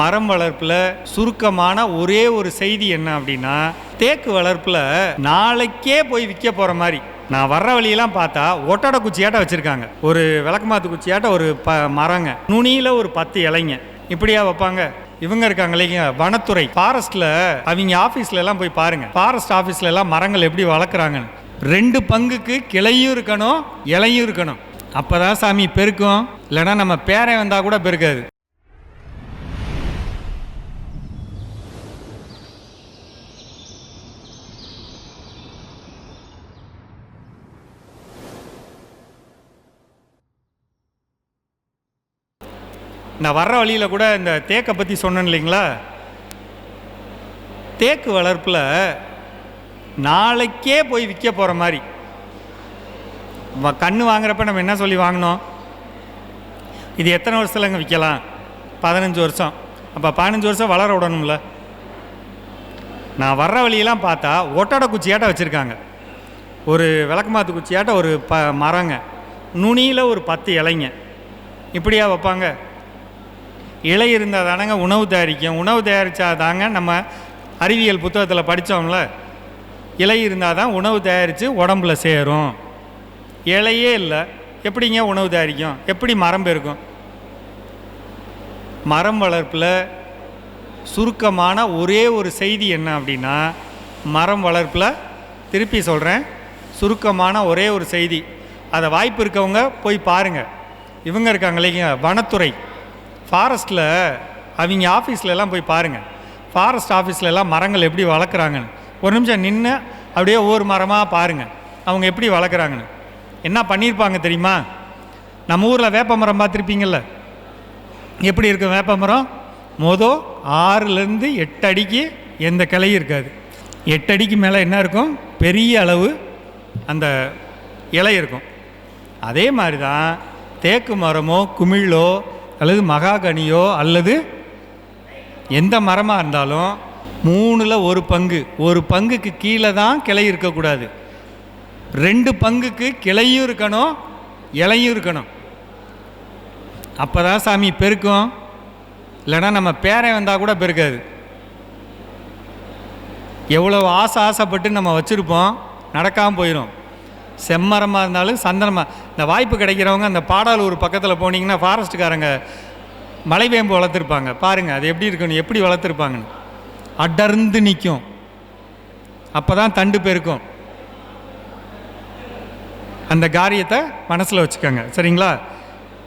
மரம் வளர்ப்பில் சுருக்கமான ஒரே ஒரு செய்தி என்ன அப்படின்னா தேக்கு வளர்ப்பில் நாளைக்கே போய் விற்க போகிற மாதிரி. நான் வர்ற வழியெல்லாம் பார்த்தா ஒட்டடை குச்சியாட்ட வச்சுருக்காங்க. ஒரு விளக்கமாத்து குச்சியாட்ட ஒரு ப மரங்க. நுனியில் ஒரு பத்து இலைங்க. இப்படியா வைப்பாங்க? இவங்க இருக்காங்க இல்லைங்க வனத்துறை. ஃபாரஸ்ட்டில் அவங்க ஆஃபீஸ்ல எல்லாம் போய் பாருங்க. ஃபாரஸ்ட் ஆஃபீஸ்ல எல்லாம் மரங்கள் எப்படி வளர்க்குறாங்கன்னு. ரெண்டு பங்குக்கு கிளையும் இருக்கணும் இலையும் இருக்கணும். அப்பதான் சாமி பெருக்கும். இல்லைன்னா நம்ம பேரன் வந்தால் கூட பெருக்காது. நான் வர்ற வழியில் கூட இந்த தேக்கை பற்றி சொன்னேன் இல்லைங்களா? தேக்கு வளர்ப்பில் நாளைக்கே போய் விற்க போகிற மாதிரி. வ- வாங்குறப்ப நம்ம என்ன சொல்லி வாங்கினோம்? இது எத்தனை வருஷத்துலங்க விற்கலாம் பதினஞ்சு வருஷம். அப்போ பதினஞ்சு வருஷம் வளர விடணும்ல. நான் வர்ற வழியெல்லாம் பார்த்தா ஒட்டடை குச்சியாட்ட வச்சுருக்காங்க. ஒரு விளக்கமாத்து குச்சியாட்ட ஒரு ப மரங்க. நுனியில் ஒரு பத்து இலைங்க. இப்படியா வைப்பாங்க? இலை இருந்தால் தானங்க உணவு தயாரிக்கும். உணவு தயாரித்தா தாங்க நம்ம அறிவியல் புத்தகத்தில் படித்தோம்ல இலை இருந்தால் தான் உணவு தயாரித்து உடம்புல சேரும். இலையே இல்லை. எப்படிங்க உணவு தயாரிக்கும்? எப்படி மரம் பெருக்கும் மரம் வளர்ப்பில் சுருக்கமான ஒரே ஒரு செய்தி என்ன அப்படின்னா மரம் வளர்ப்பில் திருப்பி சொல்கிறேன் சுருக்கமான ஒரே ஒரு செய்தி. அதை வாய்ப்பு இருக்கவங்க போய் பாருங்கள் இவங்க இருக்காங்க இல்லைங்க வனத்துறை. ஃபாரஸ்ட்டில் அவங்க ஆஃபீஸ்லலாம் போய் பாருங்கள் ஃபாரஸ்ட் ஆஃபீஸ்லலாம் மரங்கள் எப்படி வளர்க்குறாங்கன்னு. ஒரு நிமிஷம் நின்று அப்படியே ஒவ்வொரு மரமாக பாருங்கள் அவங்க எப்படி வளர்க்குறாங்கன்னு. என்ன பண்ணியிருப்பாங்க தெரியுமா? நம்ம ஊரில் வேப்ப மரம் பார்த்துருப்பீங்கள்ல எப்படி இருக்கும் வேப்ப மரம்? மொதல் ஆறுலேருந்து எட்டு அடிக்கு எந்த கிளையும் இருக்காது. எட்டு அடிக்கு மேலே என்ன இருக்கும்? பெரிய அளவு அந்த இலை இருக்கும். அதே மாதிரி தான் தேக்கு மரமோ குமிழோ அல்லது மகாகனியோ அல்லது எந்த மரமாக இருந்தாலும் மூணில் ஒரு பங்கு. ஒரு பங்குக்கு கீழே தான் கிளை இருக்கக்கூடாது. ரெண்டு பங்குக்கு கிளையும் இருக்கணும் இலையும் இருக்கணும். அப்போ தான் சாமி பெருக்கும். இல்லைன்னா நம்ம பேரை வந்தால் கூட பெருக்காது. எவ்வளோ ஆசை ஆசைப்பட்டு நம்ம வச்சுருப்போம் நடக்காமல் போயிடும் செம்மரமாக இருந்தாலும் சந்தனமாக இந்த வாய்ப்பு கிடைக்கிறவங்க அந்த பாடாலூர் பக்கத்தில் போனீங்கன்னா ஃபாரஸ்ட்டுக்காரங்க மலைவேம்பு வளர்த்துருப்பாங்க. பாருங்கள் அது எப்படி இருக்கணும் எப்படி வளர்த்துருப்பாங்கன்னு. அடர்ந்து நிற்கும் அப்போ தான் தண்டு பெருக்கும். அந்த காரியத்தை மனசில் வச்சுக்கோங்க. சரிங்களா?